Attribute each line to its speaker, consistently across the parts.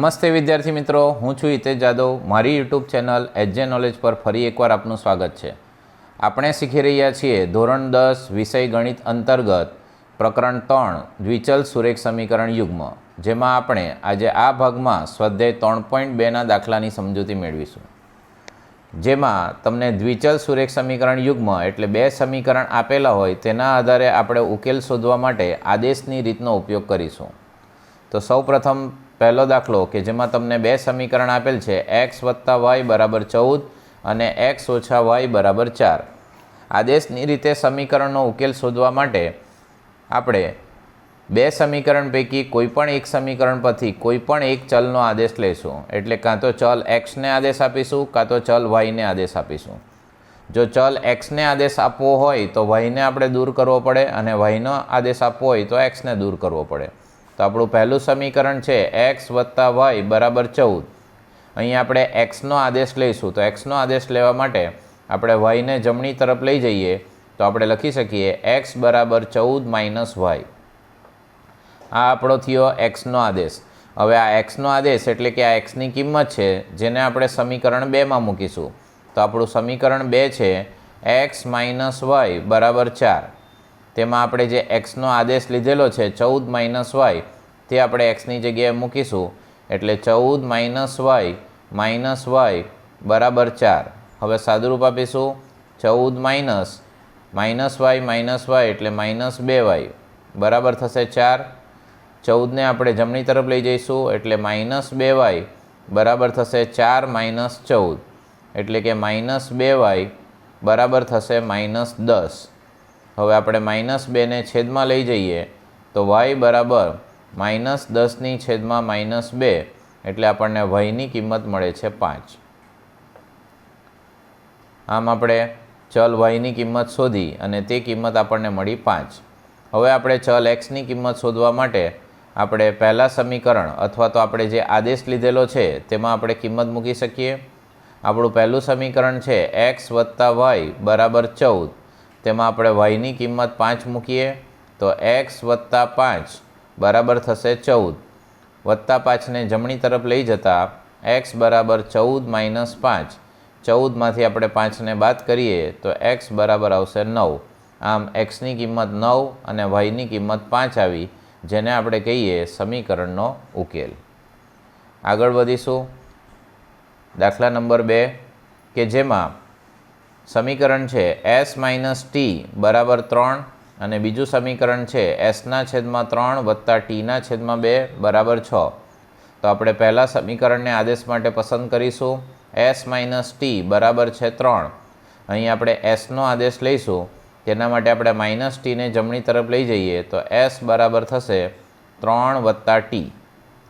Speaker 1: નમસ્તે વિદ્યાર્થી મિત્રો, હું છું હિતેશ જાદવ. મારી યુટ્યુબ ચેનલ એજે નોલેજ પર ફરી એકવાર આપનું સ્વાગત છે. આપણે શીખી રહ્યા છીએ ધોરણ દસ, વિષય ગણિત અંતર્ગત પ્રકરણ ત્રણ, દ્વિચલ સુરેખ સમીકરણ યુગ્મ, જેમાં આપણે આજે આ ભાગમાં સ્વાધ્યાય ત્રણ પોઈન્ટ બેના દાખલાની સમજૂતી મેળવીશું. જેમાં તમને દ્વિચલ સુરેખ સમીકરણ યુગ્મ એટલે બે સમીકરણ આપેલા હોય તેના આધારે આપણે ઉકેલ શોધવા માટે આદેશની રીતનો ઉપયોગ કરીશું. તો સૌપ્રથમ પહેલો દાખલો કે જેમાં તમને બે સમીકરણ આપેલ છે એક્સ વત્તા વાય બરાબર ચૌદ અને એક્સ ઓછા વાય બરાબર ચાર. આદેશની રીતે સમીકરણનો ઉકેલ શોધવા માટે આપણે બે સમીકરણ પૈકી કોઈપણ એક સમીકરણ પરથી કોઈપણ એક ચલનો આદેશ લઈશું. એટલે કાં તો ચલ એક્સને આદેશ આપીશું, કાં તો ચલ વાયને આદેશ આપીશું. જો ચલ એક્સને આદેશ આપવો હોય તો વાયને આપણે દૂર કરવો પડે અને વાયનો આદેશ આપવો હોય તો એક્સને દૂર કરવો પડે. તો આપણું પહેલું સમીકરણ છે એક્સ વત્તા વાય બરાબર ચૌદ. અહીં આપણે એક્સનો આદેશ લઈશું, તો એક્સનો આદેશ લેવા માટે આપણે વાયને જમણી તરફ લઈ જઈએ, તો આપણે લખી શકીએ એક્સ બરાબર ચૌદ માઇનસ વાય આ આપણો થયો એક્સનો આદેશ. હવે આ એક્સનો આદેશ એટલે કે આ એક્સની કિંમત છે, જેને આપણે સમીકરણ બેમાં મૂકીશું. તો આપણું સમીકરણ બે છે એક્સ માઇનસ વાય બરાબર ચાર. તેમાં આપણે જે એક્સનો આદેશ લીધેલો છે, ચૌદ માઇનસ વાય તે આપણે એક્સની જગ્યાએ મૂકીશું. એટલે ચૌદ માઇનસ વાય માઇનસ વાય બરાબર ચાર. હવે સાદુરૂપ આપીશું. ચૌદ minus minus Y minus Y એટલે માઇનસ બે વાય બરાબર થશે ચાર. ચૌદને આપણે જમણી તરફ લઈ જઈશું, એટલે માઇનસ બે વાય બરાબર થશે ચાર માઇનસ ચૌદ. એટલે કે માઇનસ બે વાય બરાબર થશે માઇનસ દસ. હવે આપણે માઇનસ બેને છેદમાં લઈ જઈએ, તો વાય બરાબર માઇનસ દસની છેદમાં માઇનસ બે, એટલે આપણને વાયની કિંમત મળે છે પાંચ. આમ આપણે ચલ વાયની કિંમત શોધી અને તે કિંમત આપણને મળી પાંચ. હવે આપણે ચલ એક્સની કિંમત શોધવા માટે આપણે પહેલાં સમીકરણ અથવા તો આપણે જે આદેશ લીધેલો છે, તેમાં આપણે કિંમત મૂકી શકીએ. આપણું પહેલું સમીકરણ છે એક્સ વત્તા વાય બરાબર ચૌદ. તેમાં આપણે વાયની કિંમત પાંચ મૂકીએ, તો એક્સ વત્તા પાંચ બરાબર થશે ચૌદ. વત્તા પાંચને જમણી તરફ લઈ જતાં એક્સ બરાબર ચૌદ માઇનસ પાંચ. ચૌદમાંથી આપણે પાંચને બાદ કરીએ, તો એક્સ બરાબર આવશે નવ. આમ એક્સની કિંમત નવ અને વાયની કિંમત પાંચ આવી, જેને આપણે કહીએ સમીકરણનો ઉકેલ. આગળ વધીશું. દાખલા નંબર બે, કે જેમાં સમીકરણ છે એસ માઇનસ ટી બરાબર ત્રણ અને બીજું સમીકરણ છે એસના છેદમાં ત્રણ વત્તા ટીના છેદમાં બે બરાબર છ. તો આપણે પહેલાં સમીકરણને આદેશ માટે પસંદ કરીશું. એસ માઇનસ ટી બરાબર છે ત્રણ. અહીં આપણે એસનો આદેશ લઈશું. તેના માટે આપણે માઇનસ ટીને જમણી તરફ લઈ જઈએ તો એસ બરાબર થશે ત્રણ વત્તા ટી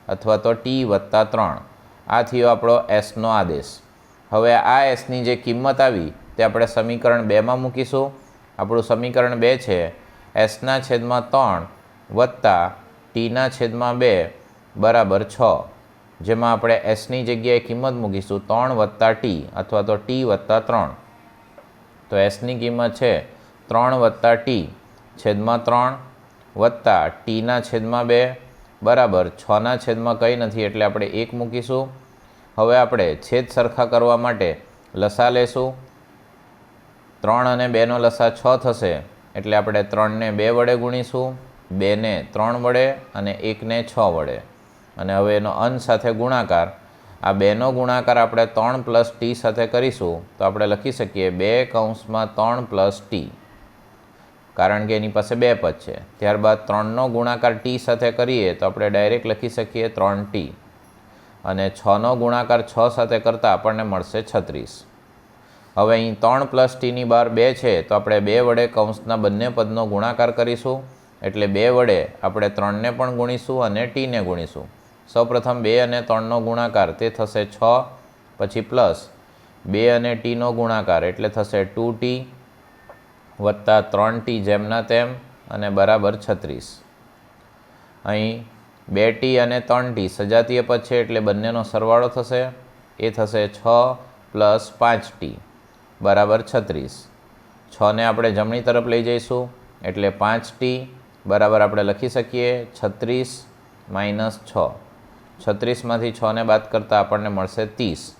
Speaker 1: અથવા તો ટી વત્તા ત્રણ. આ થયો આપણો એસનો આદેશ. હવે આ એસની જે કિંમત આવી તે આપણે સમીકરણ બેમાં મૂકીશું. આપણું સમીકરણ બે છે એસના છેદમાં ત્રણ વત્તા ટીના છેદમાં બે બરાબર છ. જેમાં આપણે એસની જગ્યાએ કિંમત મૂકીશું ત્રણ વત્તા ટી અથવા તો ટી વત્તા ત્રણ. તો એસની કિંમત છે ત્રણ વત્તા ટી છેદમાં ત્રણ વત્તા ટીના છેદમાં બે બરાબર છના છેદમાં કંઈ નથી એટલે આપણે એક મૂકીશું. હવે આપણે છેદ સરખા કરવા માટે લસા લેશું. ત્રણ અને બેનો લસા છ થશે, એટલે આપણે ત્રણને બે વડે ગુણીશું, બેને ત્રણ વડે અને એકને છ વડે. અને હવે એનો અન સાથે ગુણાકાર. આ બેનો ગુણાકાર આપણે ત્રણ પ્લસ ટી સાથે કરીશું, તો આપણે લખી શકીએ બે કૌંસમાં ત્રણ પ્લસ ટી. કારણ કે એની પાસે બે પદ છે. ત્યારબાદ ત્રણનો ગુણાકાર ટી સાથે કરીએ, તો આપણે ડાયરેક્ટ લખી શકીએ ત્રણ ટી. અને છનો ગુણાકાર છ સાથે કરતાં આપણને મળશે છત્રીસ. હવે અહીં ત્રણ પ્લસ ટીની બાર બે છે, તો આપણે બે વડે કૌંસના બંને પદનો ગુણાકાર કરીશું. એટલે બે વડે આપણે ત્રણને પણ ગુણીશું અને ટીને ગુણીશું. સૌપ્રથમ બે અને ત્રણનો ગુણાકાર, તે થશે છ, પછી પ્લસ બે અને ટીનો ગુણાકાર, એટલે થશે ટુ ટી વત્તા ત્રણ ટી જેમના તેમ, અને બરાબર છત્રીસ. અહીં બે ટી અને ત્રણ ટી સજાતીય પદ છે, એટલે બંનેનો સરવાળો થશે. એ થશે છ પ્લસ પાંચ ટી બરાબર છત્રીસ. છને આપણે જમણી તરફ લઈ જઈશું, એટલે પાંચ ટી, બરાબર આપણે લખી શકીએ છત્રીસ માઇનસ છ. છત્રીસમાંથી છને બાદ કરતાં આપણને મળશે ત્રીસ.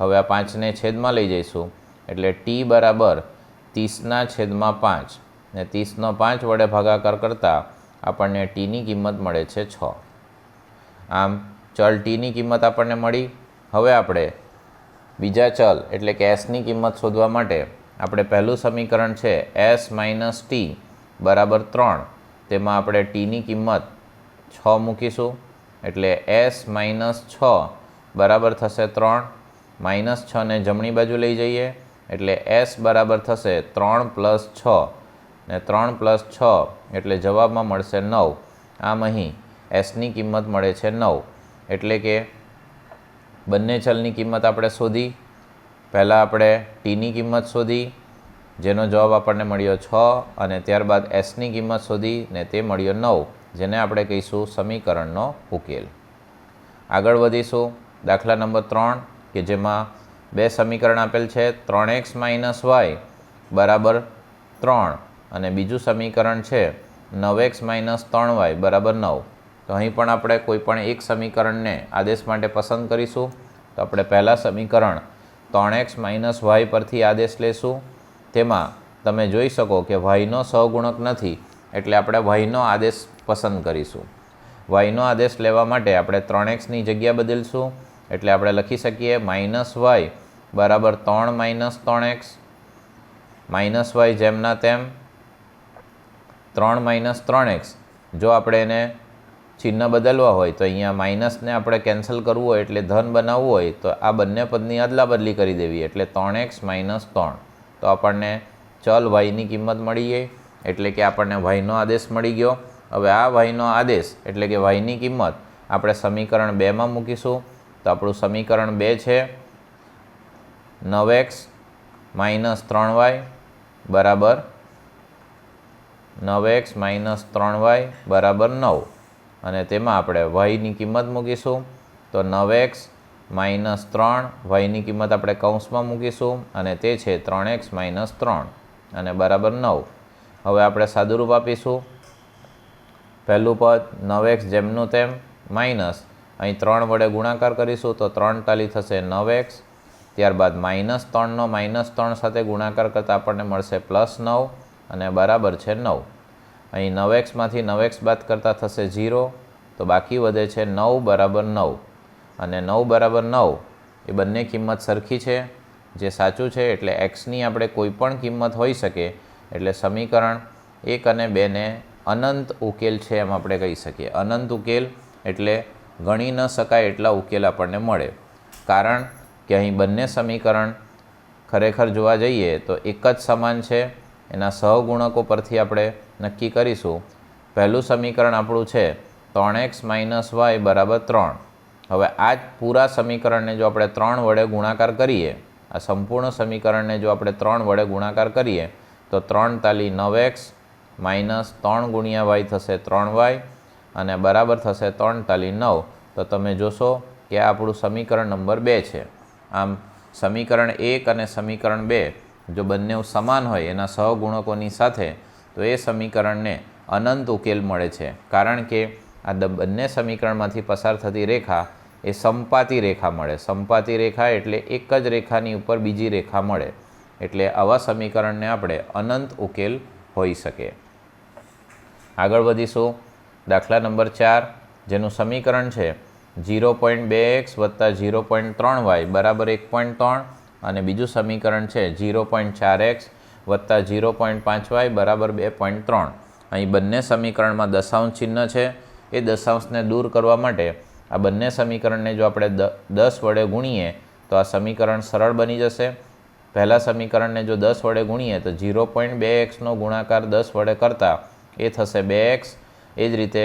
Speaker 1: હવે આ પાંચને છેદમાં લઈ જઈશું, એટલે ટી બરાબર ત્રીસના છેદમાં પાંચ. ને ત્રીસનો પાંચ વડે ભાગાકાર કરતાં આપણને ટીની કિંમત મળે છે છ. આમ, ચલ ટીની કિંમત આપણને મળી. હવે આપણે બીજા ચલ એટલે કે એસની કિંમત શોધવા માટે આપણે પહેલું સમીકરણ છે એસ માઇનસ ટી બરાબર ત્રણ. તેમાં આપણે ટીની કિંમત છ મૂકીશું. એટલે એસ માઇનસ છ બરાબર થશે ત્રણ. માઇનસ છને જમણી બાજુ લઈ જઈએ. એટલે એસ બરાબર થશે ત્રણ પ્લસ છ. ને ત્રણ પ્લસ છ એટલે જવાબમાં મળશે નવ. આમ અહીં એસની કિંમત મળે છે નવ. એટલે કે બંને ચલની કિંમત આપણે શોધી, પહેલાં આપણે ટીની કિંમત શોધી, જેનો જવાબ આપણને મળ્યો છ, અને ત્યારબાદ એસની કિંમત શોધી, ને તે મળ્યો નવ, જેને આપણે કહીશું સમીકરણનો ઉકેલ. આગળ વધીશું, દાખલા નંબર ત્રણ, કે જેમાં બે સમીકરણ આપેલ છે, ત્રણ એક્સ માઇનસ વાય બરાબર ત્રણ, અને બીજું સમીકરણ છે, નવ એક્સ માઇનસ ત્રણ વાય બરાબર નવ. તો અહીં પણ આપણે કોઈ પણ એક સમીકરણને આદેશ માટે પસંદ કરીશું. તો આપણે પહેલાં સમીકરણ ત્રણ એક્સ માઇનસ વાય પરથી આદેશ લેશું. તેમાં તમે જોઈ શકો કે વાયનો સહગુણક નથી, એટલે આપણે વાયનો આદેશ પસંદ કરીશું. વાયનો આદેશ લેવા માટે આપણે ત્રણ એક્સની જગ્યા બદલશું. એટલે આપણે લખી શકીએ માઇનસ વાય બરાબર ત્રણ માઇનસ ત્રણ એક્સ. માઇનસ વાય જેમના તેમ ત્રણ માઇનસ ત્રણ એક્સ. જો આપણે એને ચિહ્ન બદલવા હોય તો અહીંયા માઇનસને આપણે કેન્સલ કરવું હોય એટલે ધન બનાવવું હોય તો આ બંને પદની અદલા બદલી કરી દેવી. એટલે ત્રણ એક્સ માઇનસ ત્રણ. તો આપણને ચલ વાયની કિંમત મળી ગઈ એટલે કે આપણને વાયનો આદેશ મળી ગયો. હવે આ વાયનો આદેશ એટલે કે વાયની કિંમત આપણે સમીકરણ બેમાં મૂકીશું. તો આપણું સમીકરણ બે છે. નવ એક્સ માઇનસ ત્રણ વાય બરાબર નવ એક્સ માઇનસ ત્રણ વાય બરાબર નવ. અને તેમાં આપણે વાયની કિંમત મૂકીશું. તો નવ એક્સ માઇનસ ત્રણ વાયની કિંમત આપણે કૌંસમાં મૂકીશું અને તે છે ત્રણ એક્સ માઇનસ ત્રણ અને બરાબર નવ. હવે આપણે સાદુરૂપ આપીશું. પહેલું પદ, નવ એક્સ જેમનું તેમ માઇનસ અહીં ત્રણ વડે ગુણાકાર કરીશું તો ત્રણ તાલી થશે નવ એક્સ ત્યારબાદ માઇનસ ત્રણનો માઇનસ ત્રણ સાથે ગુણાકાર કરતાં આપણને મળશે પ્લસ નવ અને બરાબર છે નવ. અહીં નવ એક્સમાંથી નવ એક્સ બાદ કરતાં થશે ઝીરો, તો બાકી વધે છે નવ બરાબર નવ. અને નવ બરાબર નવ એ બંને કિંમત સરખી છે. જે સાચું છે એટલે એક્સની આપણે કોઈ પણ કિંમત હોઈ શકે, એટલે સમીકરણ એક અને બેને અનંત ઉકેલ છે એમ આપણે કહી શકીએ. અનંત ઉકેલ એટલે ગણી ન શકાય એટલા ઉકેલ આપણને મળે. કારણ કે અહીં બંને સમીકરણ ખરેખર જોવા જઈએ તો એક જ સમાન છે. એના સહગુણકો પરથી આપણે નક્કી કરીશું. પહેલું સમીકરણ આપણું છે ત્રણ એક્સ માઇનસ વાય બરાબર ત્રણ. હવે આ જ પૂરા સમીકરણને જો આપણે ત્રણ વડે ગુણાકાર કરીએ, આ સંપૂર્ણ સમીકરણને જો આપણે ત્રણ વડે ગુણાકાર કરીએ, તો ત્રણ તાલી નવ એક્સ માઇનસ ત્રણ ગુણ્યા વાય થશે ત્રણ વાય અને બરાબર થશે ત્રણ તાલી નવ. તો તમે જોશો કે આ આપણું સમીકરણ નંબર બે છે. આમ સમીકરણ એક અને સમીકરણ બે જો બંને સમાન હોય, એના સહગુણકોની સાથે તો એ સમીકરણને અનંત ઉકેલ મળે છે. કારણ કે આ દ બંને સમીકરણમાંથી પસાર થતી રેખા એ સંપાતી રેખા મળે. સંપાતી રેખા એટલે એક જ રેખાની ઉપર બીજી રેખા મળે. એટલે આવા સમીકરણને આપણે અનંત ઉકેલ હોઈ શકે. આગળ વધીશું. દાખલા નંબર ચાર, જેનું સમીકરણ છે ઝીરો પોઈન્ટ બે એક્સ વત્તા ઝીરો પોઈન્ટ ત્રણ વાય બરાબર એક પોઈન્ટ ત્રણ અને બીજું સમીકરણ છે ઝીરો પોઈન્ટ ચાર એક્સ વત્તા ઝીરો પોઈન્ટ પાંચ વાય બરાબર બે પોઈન્ટ ત્રણ. અહીં બંને સમીકરણમાં દશાંશ ચિહ્ન છે. એ દશાંશને દૂર કરવા માટે આ બંને સમીકરણને જો આપણે દસ વડે ગુણીએ તો આ સમીકરણ સરળ બની જશે. પહેલાં સમીકરણને જો દસ વડે ગુણીએ તો ઝીરો પોઈન્ટ બે એક્સનો ગુણાકાર દસ વડે કરતાં એ થશે બે એક્સ. એ જ રીતે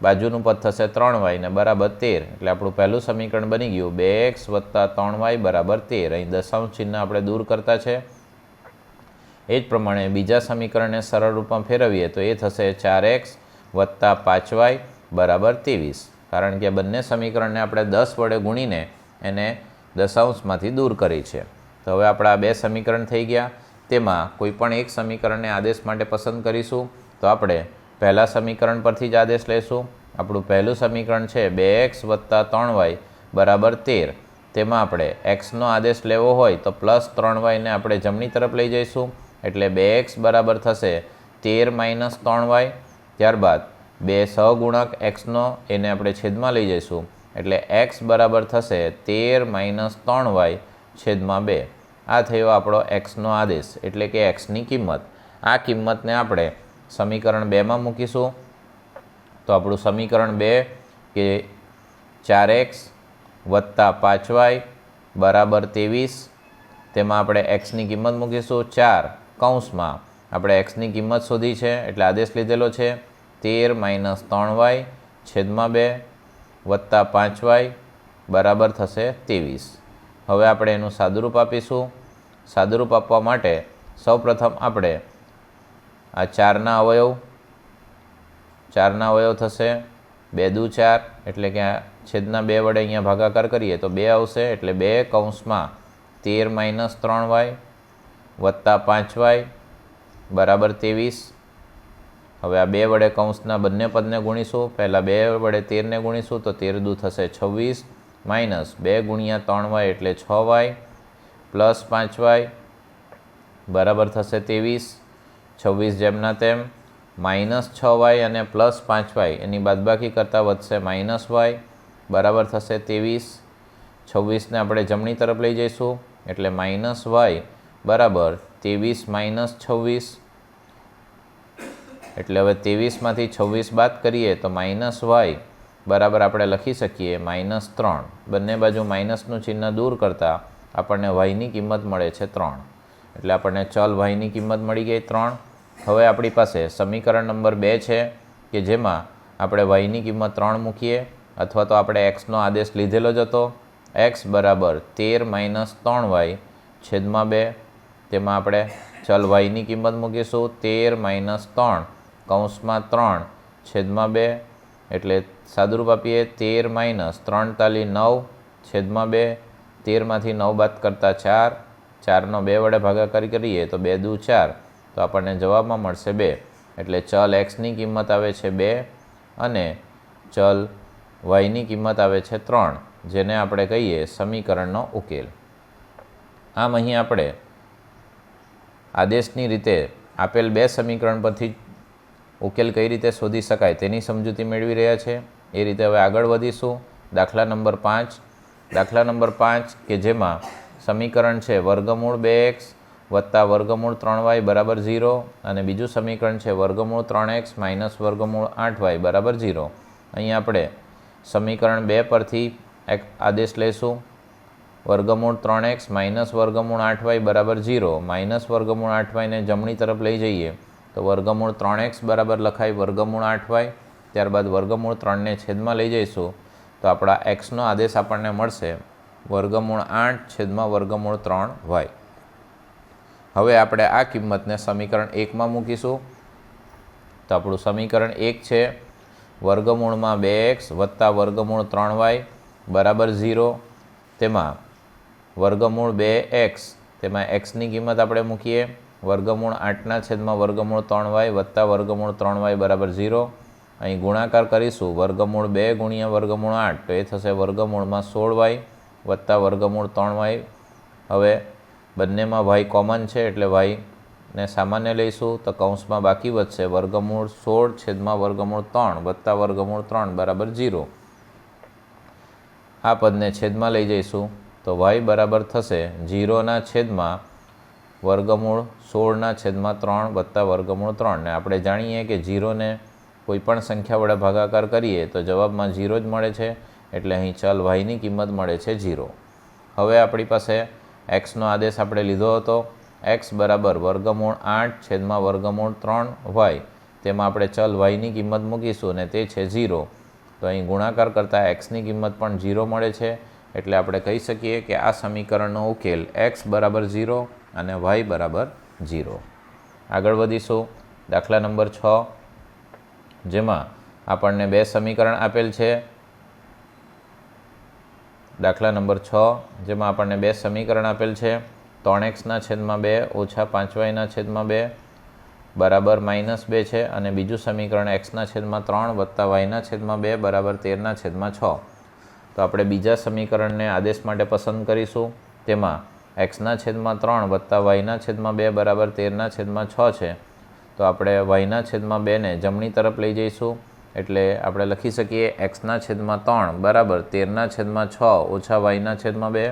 Speaker 1: બાજુનું પદ થશે ત્રણ વાય ને બરાબર તેર. એટલે આપણું પહેલું સમીકરણ બની ગયું. બે એક્સ વત્તા ત્રણ વાય બરાબર તેર. અહીં દશાંશ ચિહ્ન આપણે દૂર કરતા છે. એ જ પ્રમાણે બીજા સમીકરણને સરળ રૂપમાં ફેરવીએ તો એ થશે ચાર એક્સ વત્તા પાંચ વાય બરાબર ત્રેવીસ. કારણ કે બંને સમીકરણને આપણે દસ વડે ગુણીને એને દશાંશમાંથી દૂર કરી છે. તો હવે આપણા બે સમીકરણ થઈ ગયા. તેમાં કોઈ પણ એક સમીકરણને આદેશ માટે પસંદ કરીશું તો આપણે પહેલાં સમીકરણ પરથી જ આદેશ લઈશું આપણું પહેલું સમીકરણ છે બે એક્સ વત્તા ત્રણ વાય બરાબર તેર. તેમાં આપણે એક્સનો આદેશ લેવો હોય તો પ્લસ ત્રણ વાયને આપણે જમણી તરફ લઈ જઈશું. એટલે બે એક્સ બરાબર થશે તેર માઇનસ ત્રણ વાય. ત્યારબાદ બે સહગુણક એક્સનો એને આપણે છેદમાં લઈ જઈશું. એટલે એક્સ બરાબર થશે તેર માઇનસ ત્રણ વાય છેદમાં બે. આ થયો આપણો એક્સનો આદેશ, એટલે કે એક્સની કિંમત. આ કિંમતને આપણે સમીકરણ બેમાં મૂકીશું. તો આપણું સમીકરણ બે, કે ચાર એક્સ વત્તા પાંચ વાય બરાબર ત્રેવીસ. તેમાં આપણે એક્સની કિંમત મૂકીશું ચાર. કૌંસમાં આપણે એક્સની કિંમત શોધી છે, એટલે આદેશ લીધેલો છે, તેર માઇનસ ત્રણ વાય છેદમાં બે વત્તા પાંચ વાય બરાબર થશે ત્રેવીસ. હવે આપણે એનું સાદુરૂપ આપીશું. સાદુરૂપ આપવા માટે સૌપ્રથમ આપણે આ ચારના અવયવ ચારના અવયવ થશે, બે દુ ચાર, એટલે કે આ છેદના બે વડે અહીંયા ભાગાકાર કરીએ તો બે આવશે, એટલે બે કૌંસમાં તેર માઇનસ ત્રણ વાય વત્તા પાંચ વાય બરાબર ત્રેવીસ. હવે આ બે વડે કૌંસના બંને પદને ગુણીશું. પહેલાં બે વડે તેરને ગુણીશું તો તેર દૂ થશે છવ્વીસ માઇનસ બે ગુણ્યા ત્રણ વાય એટલે છ વાય પ્લસ પાંચ વાય બરાબર થશે ત્રેવીસ. છવ્વીસ જેમના તેમ માઇનસ છ વાય અને પ્લસ પાંચ વાય એની બાદબાકી કરતાં વધશે માઇનસ વાય બરાબર થશે ત્રેવીસ. છવ્વીસને આપણે જમણી તરફ લઈ જઈશું એટલે માઇનસ વાય બરાબર ત્રેવીસ માઇનસ છવ્વીસ. એટલે હવે ત્રેવીસમાંથી છવ્વીસ બાદ કરીએ તો માઇનસ વાય. બરાબર આપણે લખી શકીએ માઇનસ ત્રણ. બંને બાજુ માઇનસનું ચિહ્ન દૂર કરતાં આપણને વાયની કિંમત મળે છે ત્રણ. એટલે આપણને ચલ વાયની કિંમત મળી ગઈ ત્રણ. હવે આપણી પાસે સમીકરણ નંબર બે છે કે જેમાં આપણે વાયની કિંમત ત્રણ મૂકીએ અથવા તો આપણે એક્સનો આદેશ લીધેલો જ હતો. એક્સ બરાબર તેર માઇનસ ત્રણ વાય છેદમાં બે. તેમાં આપણે ચલ વાયની કિંમત મૂકીશું તેર માઇનસ ત્રણ, કૌંસમાં ત્રણ, છેદમાં બે, એટલે સાદુરૂપ આપીએ તેર માઇનસ ત્રણ તાલી નવ, છેદમાં બે, તેરમાંથી નવ બાદ કરતાં ચાર, ચારનો બે વડે ભાગાકાર કરીએ તો બે દુ ચાર, તો આપણને જવાબમાં મળશે બે, એટલે ચલ એક્સની કિંમત આવે છે બે અને ચલ વાયની કિંમત આવે છે ત્રણ, જેને આપણે કહીએ સમીકરણનો ઉકેલ. આમ અહીં આપણે આદેશની રીતે આપેલ બે સમીકરણ પરથી ઉકેલ કઈ રીતે શોધી શકાય તેની સમજૂતી મેળવી રહ્યા છે. એ રીતે હવે આગળ વધીશું. દાખલા નંબર પાંચ. દાખલા નંબર પાંચ કે જેમાં સમીકરણ છે વર્ગમૂળ બે એક્સ વત્તા વર્ગમૂળ ત્રણ વાય બરાબર ઝીરો અને બીજું સમીકરણ છે વર્ગમૂળ ત્રણ એક્સ માઇનસ વર્ગમૂળ આઠ વાય બરાબર ઝીરો. અહીં આપણે સમીકરણ બે પરથી એક આદેશ લઈશું. વર્ગમૂળ ત્રણ એક્સ માઇનસ વર્ગમૂળ આઠ વાય બરાબર ઝીરો, માઇનસ વર્ગમૂળ આઠ વાયને જમણી તરફ લઈ જઈએ, તો વર્ગમૂળ ત્રણ એક્સ બરાબર લખાય વર્ગમૂળ આઠ વાય, ત્યારબાદ વર્ગમૂળ ત્રણને છેદમાં લઈ જઈશું, તો આપણા એક્સનો આદેશ આપણને મળશે વર્ગમૂળ આઠ છેદમાં વર્ગમૂળ ત્રણ વાય. હવે આપણે આ કિંમતને સમીકરણ એકમાં મૂકીશું. તો આપણું સમીકરણ એક છે, વર્ગમૂળમાં બે એક્સ વત્તા વર્ગમૂળ ત્રણ વાય બરાબર ઝીરો, તેમાં વર્ગમૂળ બે એક્સ. તેમાં એક્સની કિંમત આપણે મૂકીએ. વર્ગમૂળ આઠના છેદમાં વર્ગમૂળ ત્રણ વાય વત્તા વર્ગમૂળ ત્રણ વાય બરાબર ઝીરો. અહીં ગુણાકાર કરીશું. વર્ગમૂળ બે ગુણ્યા વર્ગમૂળ આઠ. તો એ થશે વર્ગમૂળમાં સોળ વાય વત્તા વર્ગમૂળ ત્રણ વાય. હવે બંનેમાં વાય કોમન છે એટલે વાયને સામાન્ય લઈશું. તો કૌંસમાં બાકી વધશે. વર્ગમૂળ સોળ છેદમાં વર્ગમૂળ ત્રણ વત્તા વર્ગમૂળ ત્રણ બરાબર ઝીરો. આ પદને છેદમાં લઈ જઈશું. તો વાય બરાબર થશે જીરોના છેદમાં વર્ગમૂળ સોળના છેદમાં ત્રણ વત્તા વર્ગમૂળ ત્રણ. ને આપણે જાણીએ કે જીરોને કોઈપણ સંખ્યા વડે ભાગાકાર કરીએ તો જવાબમાં જીરો જ મળે છે, એટલે અહીં ચલ વાયની કિંમત મળે છે ઝીરો હવે આપણી પાસે એક્સનો આદેશ આપણે લીધો હતો. એક્સ બરાબર વર્ગમૂળ આઠ છેદમાં વર્ગમૂળ ત્રણ વાય. તેમાં આપણે ચલ વાયની કિંમત મૂકીશું અને તે છે ઝીરો તો અહીં ગુણાકાર કરતાં એક્સની કિંમત પણ ઝીરો મળે છે. એટલે આપણે કહી શકીએ કે આ સમીકરણનો ઉકેલ એક્સ બરાબર ઝીરો અને વાય બરાબર ઝીરો. આગળ વધીશું. દાખલા નંબર છ. જેમાં આપણને બે સમીકરણ આપેલ છે. દાખલા નંબર છ. જેમાં આપણને બે સમીકરણ આપેલ છે. ત્રણ એક્સના છેદમાં બે ઓછા પાંચ વાયના છેદમાં બે બરાબર માઇનસ બે છે અને બીજું સમીકરણ એક્સના છેદમાં ત્રણ વત્તા વાયના છેદમાં બે બરાબર તેરના છેદમાં છ. તો આપણે બીજા સમીકરણને આદેશ માટે પસંદ કરીશું. તેમાં એક્સના છેદમાં ત્રણ વત્તા વાયના છેદમાં બે બરાબર તેરના છેદમાં છ છે. તો આપણે વાયના છેદમાં બેને જમણી તરફ લઈ જઈશું. એટલે આપણે લખી શકીએ એક્સના છેદમાં ત્રણ બરાબર તેરના છેદમાં છ ઓછા વાયના છેદમાં બે.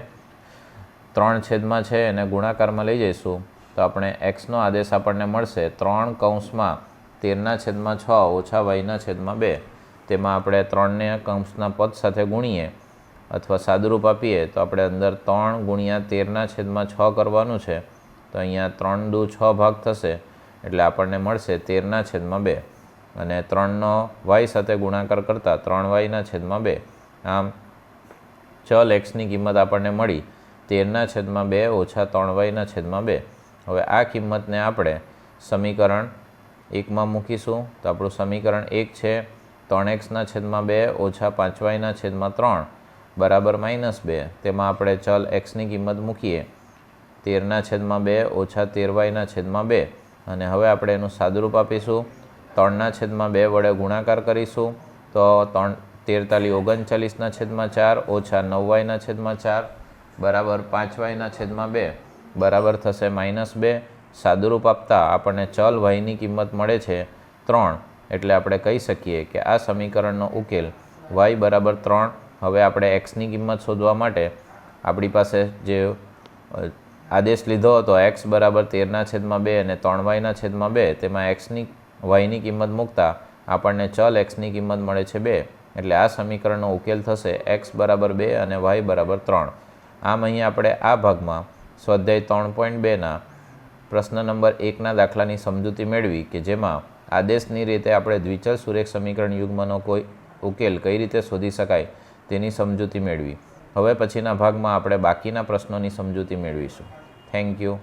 Speaker 1: ત્રણ છેદમાં છે એને ગુણાકારમાં લઈ જઈશું. તો આપણે એક્સનો આદેશ આપણને મળશે ત્રણ કૌંસમાં તેરના છેદમાં છ ઓછા વાયના છેદમાં બે. તેમાં આપણે ત્રણને કૌંસના પદ સાથે ગુણીએ અથવા સાદુરૂપ આપીએ, તો આપણે અંદર ત્રણ ગુણ્યા તેરના છેદમાં છ કરવાનું છે. તો અહીંયા ત્રણ દુ છ ભાગ થશે, એટલે આપણને મળશે તેરના છેદમાં બે. અને ત્રણનો વાય સાથે ગુણાકાર કરતાં ત્રણ વાયના છેદમાં બે. આમ, ચલ એક્સની કિંમત આપણને મળી. તેરના છેદમાં બે ઓછા ત્રણ વાયના છેદમાં બે. હવે આ કિંમતને આપણે સમીકરણ એકમાં મૂકીશું. તો આપણું સમીકરણ એક છે. ત્રણ એક્સના છેદમાં બે ઓછા પાંચ વાયના છેદમાં ત્રણ, બરાબર માઇનસ બે. તેમાં આપણે ચલ એક્સની કિંમત મૂકીએ. તેરના છેદમાં બે ઓછા તેર વાયના છેદમાં બે. અને હવે આપણે એનું સાદુરૂપ આપીશું. ત્રણના છેદમાં બે વડે ગુણાકાર કરીશું. તો ત્રણ તેરતાલી ઓગણચાલીસના છેદમાં ચાર ઓછા નવ વાયના છેદમાં ચાર, બરાબર પાંચ વાયના છેદમાં બે. બરાબર થશે માઇનસ બે. સાદુરૂપ આપતા આપણને ચલ વાયની કિંમત મળે છે ત્રણ. એટલે આપણે કહી શકીએ કે આ સમીકરણનો ઉકેલ વાય બરાબર ત્રણ. હવે આપણે એક્સની કિંમત શોધવા માટે આપણી પાસે જે આદેશ લીધો હતો એક્સ બરાબર તેરના છેદમાં બે અને ત્રણ વાયના છેદમાં બે, તેમાં એક્સની વાયની કિંમત મૂકતા આપણને ચલ એક્સની કિંમત મળે છે બે. એટલે આ સમીકરણનો ઉકેલ થશે એક્સ બરાબર બે અને વાય બરાબર ત્રણ. આમ અહીં આપણે આ ભાગમાં સ્વાધ્યાય ત્રણ પોઈન્ટ બેના પ્રશ્ન નંબર એકના દાખલાની સમજૂતી મેળવી કે જેમાં આદેશની રીતે આપણે દ્વિચલ સુરેખ સમીકરણ યુગ્મનો કોઈ ઉકેલ કઈ રીતે શોધી શકાય તેની સમજૂતી મેળવી. હવે પછીના ભાગમાં આપણે બાકીના પ્રશ્નોની સમજૂતી મેળવીશું. Thank you